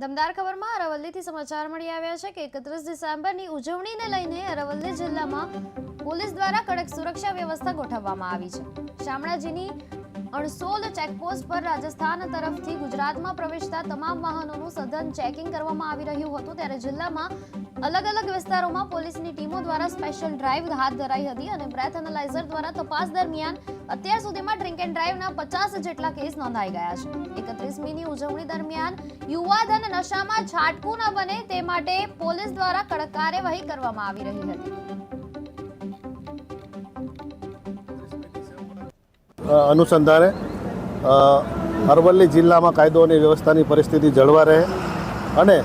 દમદાર ખબરમાં અરવલ્લીથી સમાચાર મળી આવ્યા છે કે એકત્રીસ ડિસેમ્બરની ઉજવણીને લઈને અરવલ્લી જિલ્લામાં પોલીસ દ્વારા કડક સુરક્ષા વ્યવસ્થા ગોઠવવામાં આવી છે. શામળાજીની અણસોલ ચેકપોસ્ટ પર રાજસ્થાન તરફથી ગુજરાતમાં પ્રવેશતા તમામ વાહનોનું સઘન ચેકિંગ કરવામાં આવી રહ્યું હતું ત્યારે જિલ્લામાં અલગ અલગ વિસ્તારોમાં પોલીસની ટીમો દ્વારા સ્પેશિયલ ડ્રાઈવ હાથ ધરાઈ હતી અને બ્રેથ એનાલાઇઝર દ્વારા તપાસ દરમિયાન અત્યાર સુધીમાં ડ્રિંક એન્ડ ડ્રાઈવના પચાસ જેટલા કેસ નોંધાઈ ગયા છે. એકત્રીસમીની ઉજવણી દરમિયાન યુવાધન નશામાં છાટકું ન બને તે માટે પોલીસ દ્વારા કડક કાર્યવાહી કરવામાં આવી રહી હતી. અનુસંધાને અરવલ્લી જિલ્લામાં કાયદો અને વ્યવસ્થાની પરિસ્થિતિ જળવા રહે અને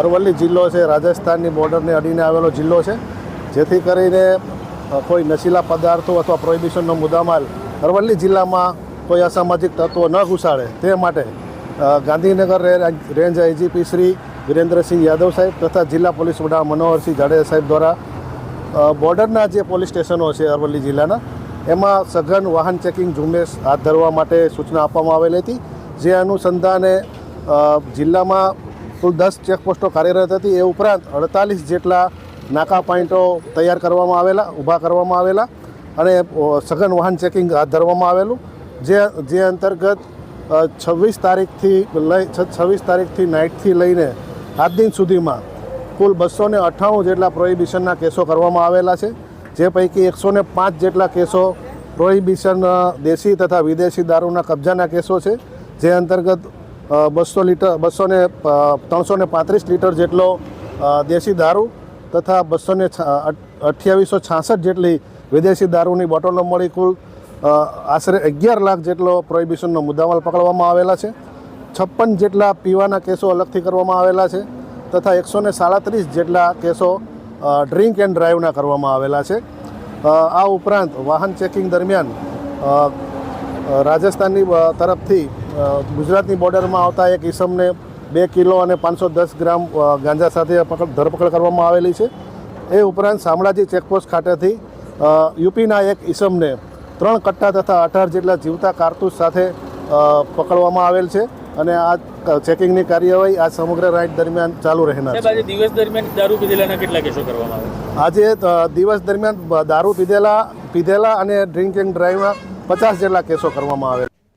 અરવલ્લી જિલ્લો છે, રાજસ્થાનની બોર્ડરને અડીને આવેલો જિલ્લો છે, જેથી કરીને કોઈ નશીલા પદાર્થો અથવા પ્રોહિબિશનનો મુદ્દામાલ અરવલ્લી જિલ્લામાં કોઈ અસામાજિક તત્વો ન ઘુસાડે, તે માટે ગાંધીનગર રેન્જ આઈજીપી શ્રી વિરેન્દ્રસિંહ યાદવ સાહેબ તથા જિલ્લા પોલીસ વડા મનોહરસિંહ જાડેજા સાહેબ દ્વારા બોર્ડરના જે પોલીસ સ્ટેશનો છે અરવલ્લી જિલ્લાના એમાં સઘન વાહન ચેકિંગ ઝુંબેશ હાથ ધરવા માટે સૂચના આપવામાં આવેલી હતી. જે અનુસંધાને જિલ્લામાં કુલ દસ ચેકપોસ્ટો કાર્યરત હતી. એ ઉપરાંત અડતાલીસ જેટલા નાકા પોઈન્ટો તૈયાર કરવામાં આવેલા, ઊભા કરવામાં આવેલા અને સઘન વાહન ચેકિંગ હાથ ધરવામાં આવેલું. જે જે અંતર્ગત છવ્વીસ તારીખથી લઈ છવ્વીસ તારીખથી નાઇટથી લઈને આજ દિન સુધીમાં કુલ બસો ને અઠ્ઠાણું જેટલા પ્રોહિબિશનના કેસો કરવામાં આવેલા છે. જે પૈકી એકસો ને પાંચ જેટલા કેસો પ્રોહિબિશન દેશી તથા વિદેશી દારૂના કબજાના કેસો છે, જે અંતર્ગત બસો લીટર બસો ને ત્રણસો ને પાંત્રીસ લીટર જેટલો દેશી દારૂ તથા બસો ને અઠ્યાવીસો છાસઠ જેટલી વિદેશી દારૂની બોટલો મળી કુલ આશરે અગિયાર લાખ જેટલો પ્રોહિબિશનનો મુદ્દામાલ પકડવામાં આવેલા છે. છપ્પન જેટલા પીવાના કેસો અલગથી કરવામાં આવેલા છે તથા એકસો સાડત્રીસ જેટલા કેસો ડ્રિંક એન્ડ ડ્રાઈવના કરવામાં આવેલા છે. આ ઉપરાંત વાહન ચેકિંગ દરમિયાન રાજસ્થાનની તરફથી ગુજરાતની બોર્ડરમાં આવતા એક ઈસમને બે કિલો અને પાંચસો દસ ગ્રામ ગાંજા સાથે ધરપકડ કરવામાં આવેલી છે. એ ઉપરાંત શામળાજી ચેકપોસ્ટ ખાતેથી યુપીના એક ઈસમને ત્રણ કટ્ટા તથા અઢાર જેટલા જીવતા કારતૂસ સાથે પકડવામાં આવેલ છે. અને આ ચેકિંગની કાર્યવાહી આ સમગ્ર રાઇડ દરમિયાન ચાલુ રહેનાર છે આજે દિવસ દરમિયાન દારૂ પીધેલાના કેટલા કેસો કરવામાં આવે આજે દિવસ દરમિયાન દારૂ પીધેલા પીધેલા અને ડ્રિંક એન્ડ ડ્રાઈવમાં પચાસ જેટલા કેસો કરવામાં આવેલ